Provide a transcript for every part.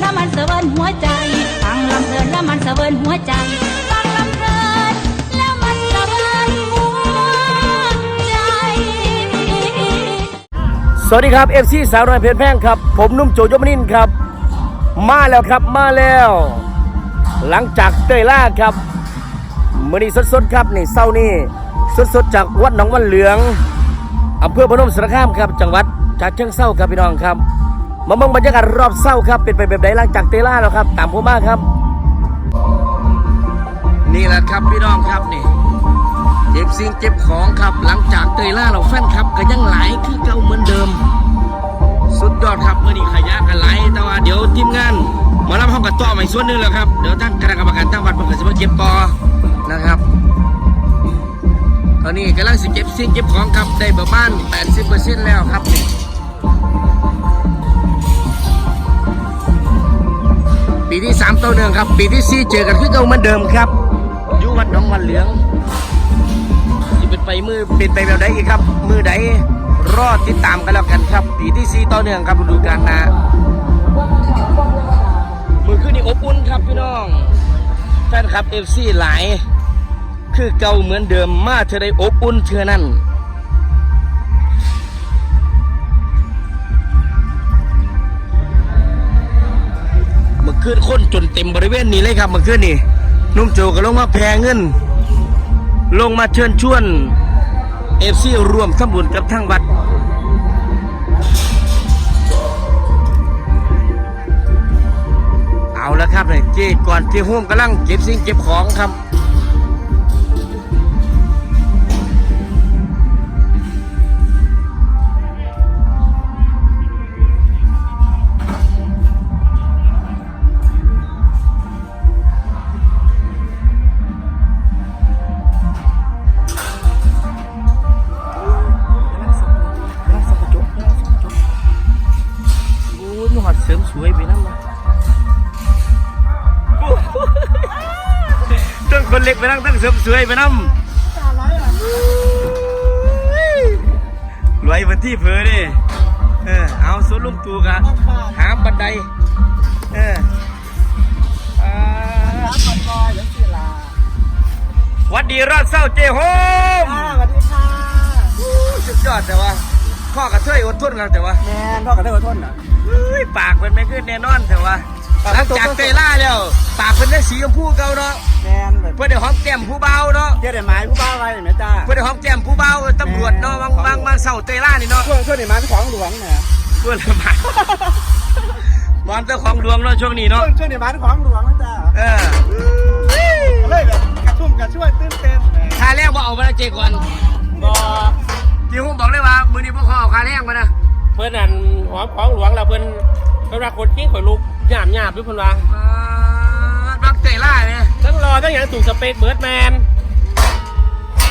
แล้วมันเสวินหัวใจฟังลำเพลินแล้วมันเสวินหัวใจฟังลำเพลินแล้วมันเสวินหัวใจ สวัสดีครับ FC สาวน้อยเพชรแพงครับ ผมนุ่มโจยมนินครับ มาแล้วครับมาแล้ว หลังจากเตยล่าครับมือนี้สดๆครับนี่เศร้านี่สดๆจากวัดหนองวันเหลืองอำเภอพนมสารคามครับ จังหวัดฉะเชิงเศร้าครับพี่น้องครับ มาเบิ่งบรรยากาศรอบเศร้าครับเป็นไปแบบใดหลังจากเตล่าแล้วครับ ตามผมมาครับ นี่แหละครับพี่น้องครับนี่เจ็บสิ่งเจ็บของครับหลังจากเตล่าเราแฟนครับก็ยังไหลายคือเก่าเหมือนเดิม สุดยอดครับเมื่อนี้ขยะกันไหลแต่ว่าเดี๋ยวทีมงานมารับห้องกับต่อใหม่ส่วนหนึ่งแล้วครับเดี๋ยวตั้งคณะกรรมการตั้งวัดเพื่อจะมาเก็บต่อนะครับตอนนี้กำลังสิเก็บสิ่งเก็บของครับได้ประมาณ80%แล้วครับนี่ ปีที่สามต่อเนื่องครับ ปีที่สี่เจอกันคือเก่าเหมือนเดิมครับอยู่วัดหนองวันเหลืองสิเป็นไปมือเป็นไปแบบใดอีกครับ มือใดรอดติดตามกันแล้วกันครับ ปีที่สี่ต่อเนื่องครับฤดูกาลหนามือขึ้นนี่อบอุ่นครับพี่น้อง แฟนคลับเอฟซีหลาย คือเก่าเหมือนเดิมมาเธอได้อบอุ่นเธอนั่น คืนคนจนเต็มบริเวณนี้เลยครับเมื่อคืนนี่นุ่มโจก็ลงมาแพงเงิน ลงมาเชิญชวนเอฟซีรวมสมบุญกับทั้งวัดเอาแล้วครับเนี่ยเจก่อนที่ห่วมกำลังเก็บสิ่งเก็บของครับ สริมสวยไปนั่นมาตั้งคนเล็กไปนั่งตั้งเสริมสวยไปนั่งรวยบนที่เผลอดิเออเอาสวนลุงตูกะหาบันได เอออ่าหวัดดีรอดเศร้าเจโฮมสวัสดีค่ะสุดยอดแต่ว่าข้อกระเทยอดทนกันแต่ว่าแมนพ่อกับเธอขอโทษนะ เฮ้ยปากมันไม่ขึ้นแน่นอนแต่ว่าปากหมัลันงตกจากเตยล่าแล้ว ปากเป็นได้สีชมพูเก่าเนาะแมนแบบเพื่อได้หอมแก้มผู้เบาเนาะเที่ยวได้ไม้ผู้บ้าอะไรไหมจ้าเพื่อได้หอมแก้มผู้เบาตำรวจเนาะบางบางบางเสาเตยล่านี่เนาะช่วงช่วงในไม้ของหลวงเนี่ยเพื่อละมามันเจ้าของดวงเนาะช่วงนี้ช่วเนาะงช่วงในไม้ของหลวงนะจ้าเออเลยแบบกระชุ่มกระชวยตื่นเต้นคาแรกว่าเอามาแล้วเจก่อนบอที่ผมบอกเลยว่ามือนี้พวกเขาเอาคาแรกมานะ เพื่อนอันหอมของหลวงเราเพื่อนเพื่อนรักคนกิ้งข่อยลูกหยาบหยาบด้วยเพื่อนว่าอ่าบักเตยล่าเนี่ยทั้งรอทั้งอย่างถูกสเปคเบิร์ดแมน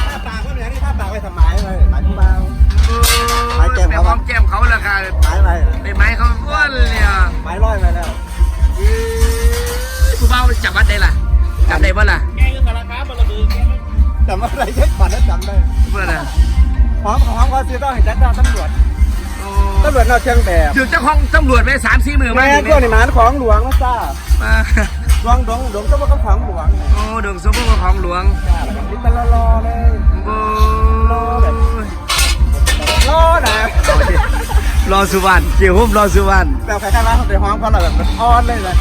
ถ้าปากก็เหมือนนี่ถ้าปากไปทำไม้เลยไม้ผู้บ้าเออไปหอมแก้มเขาราคาไม้ไปไปไม้เขาอ้วนเลยอะไม้ร้อยไปแล้วผู้เบาจับวัดได้ล่ะจับได้บ่ล่ะแกก็สารคามบลบือจำอะไรเช็คบัตรแล้วจำได้เพื่อนอะหอมของหอมก็ซื้อต้องเห็นจัดจ้าตำรวจ ตำรวจนอกเครื่องแบบถึงเจ้าของตำรวจไปสามสี่หมื่นแมมานช่วงในไม้ของหลวงนะจ้ามาหลวงหลวงหลวงเจ้าว่าของหลวงโอ้ดวงสมบูรณ์ของหลวงจ้าแล้วก็ลิ้นตะลอๆเลยโอ้รอนะรอสุวรรณเกี่ยวหุ้มรอสุวรรณแบบใครๆมาเขาไปห้องเขาแบบมันอ้อนเลยเลย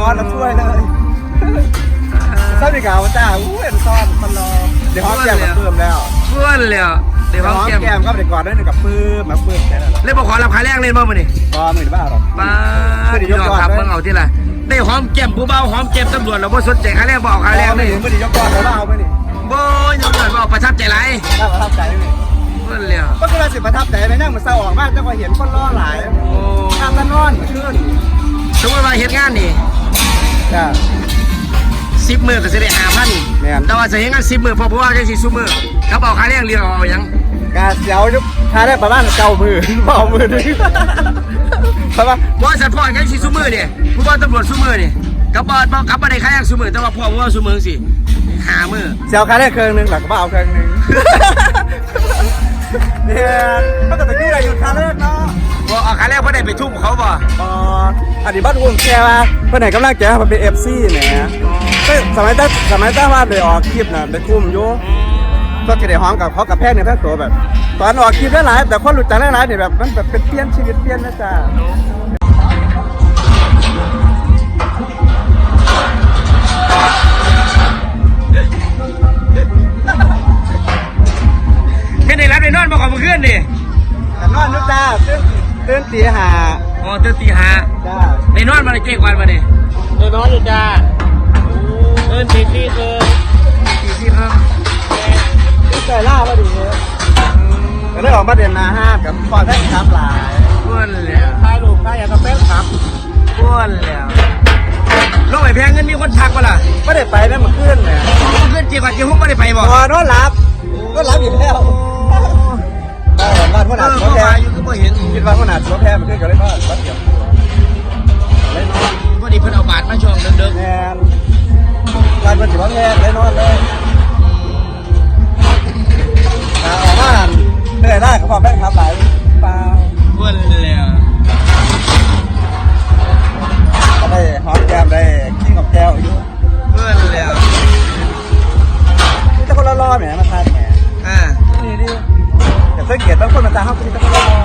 อ้อนแล้วช่วยเลยซ่อนอีกเอาจ้าอู้เห็นซ่อนมันรอเดี๋ยวห้องแก้มกับเพิ่มแล้วเพื่อนเลยอะ เดี๋ยวห้เขอแก้มแก้มก็ไปก่อนด้วยหนึ่งกับเพิ่มมาเพิ่มแค่นั้นเล่นบอขอรับขายแรงเล่นบ่มานี่พอหมื่นบ้าหรอมาพี่น้องครับเมื่อเอาที่ละได้หอมแก้มผู้เบาหอมแก้มตำรวจเราบ่สนใจขายแรงบอาขายแรงไม่ไม่ได้ยกก้อนแล้วเอาไปนี่บ่ยกเงินบ่ประทับใจไรประทับใจเลยเพื่อนเลยก็คือเราสิประทับใจไปนั่งมันเศร้าออกมากจะก็เห็นคนรอหลายโอ้ข้ามกันนอนขึ้นสมมติว่าเฮ็ดงานนี่จ้า สิบมือก็สิได้ห้าพันแม่น แต่ว่าจะเฮ็ดงานสิบมือเพอผู้ว่าจังสิซุมือเขาบอกขายแรงเรียกเอาหยังกาเสียวยุบทาได้ประมาณเก้ามือเบามือนึงเพราะว่าบ่สัตว์พ่อจังสิซุมือนี่ผู้ว่าตำรวจซุมือนี่กับบ่บ่กับบ่ได้ขายแรงซุมือแต่ว่าพ่อผู้ว่าซุมือสิหามือเสียวคาได้เครื่องหนึงหลักก็เอาเครื่องหนึงเนี่ยก็จะไปที่อะไรอยู่คาเลิกเนาะบ่เอาขาแล้วเพิ่นได้ไปทุ่มเขาบ่ อ๋ออันนี้บ้านวงแค่ว่าเพื่อนไหนกำลังแกมันเป็นเอฟซีเนี่ย ก็สมัยตั้งสมัยตั้งว่าเลยออกคลิปน่ะได้ทุ่มอยู่ก็จะได้ห้องกับเขากับแพงเนี่ยแพงตัวแบบตอนออกคลิปได้หลายแต่คนรู้จักได้หลายเนี่ยแบบมันแบบเป็นเปลี่ยนชีวิตเปลี่ยนนะจ๊ะแค่ได้รับได้นอนบ่ของเมื่อคืนนี่แต่นอนนะจ๊ะตื่นตื่นตีห้าอ๋อตื่นตีห้าจ้าได้นอนมาได้เจ๊กวันมาดิเดินน้อยอยู่จ้า เดินตีที่เดินตีสี่ครับตื่นใจล่าพอดีก็เลยออกมาเดินนาห้ากับฟอนได้ครับหลายป้วนแล้วถ่ายรูปถ่ายอย่างกับแฟนคลับป้วนแล้วลงไปแพงเงินมีคนทักป่ะล่ะไม่ได้ไปนะมันขึ้นเนี่ยเพื่อนเจ๊กว่าเจ๊ฮุกไม่ได้ไปบ่พอนอนหลับก็หลับอยู่แล้วบ้านขเอนาดอสวเขาแพมาอยู่ก็บ่เห็นคิดว่าขนาดสวแพมันขึ้นก็เลยว่าวัดเดียวเลยพอดีเพิ่นเอาบาทมาช มันถือว่าแพงเลยนอนเลยอ่าออกมาเหนื่อยได้กับความแม่งทำหลายเปล่าๆป้วนแล้วก็ได้ฮอตแก้มได้กิ้งกับแก้วอยู่ป้วนแล้วนี่ตะคนละรอแหมมาทานแหมอ่านี่นี่แต่สังเกตบางคนมาตามเขาคือตะคนละรอ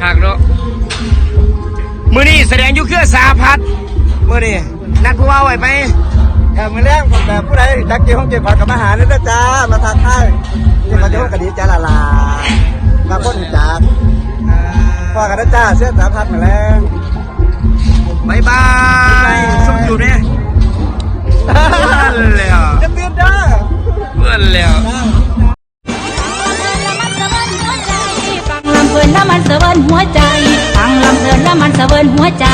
ขากเนาะมือนี้แสดงอยู่เครือสาพัฒน์ มือนี้นัดผู้ว่าไว้ไหมแอบมือแรกแบบผู้ใดจักเกี่ยวห้องเกี่ยวกับกับอาหารนี่นะจ้ามาทานข้าวเกี่ยวกับเกี่ยวกับดีจ้าละลาบางคนจักพ่อกันนะจ้าเสื้อสามพันมาแล้วบายบายสุขอยู่เนี่ยเพื่อนแล้วจะเตือนจ้าเพื่อนแล้วฟังลำเพลินแล้วมันเสวินหัวใจฟังลำเพลินแล้วมันเสวินหัวใจ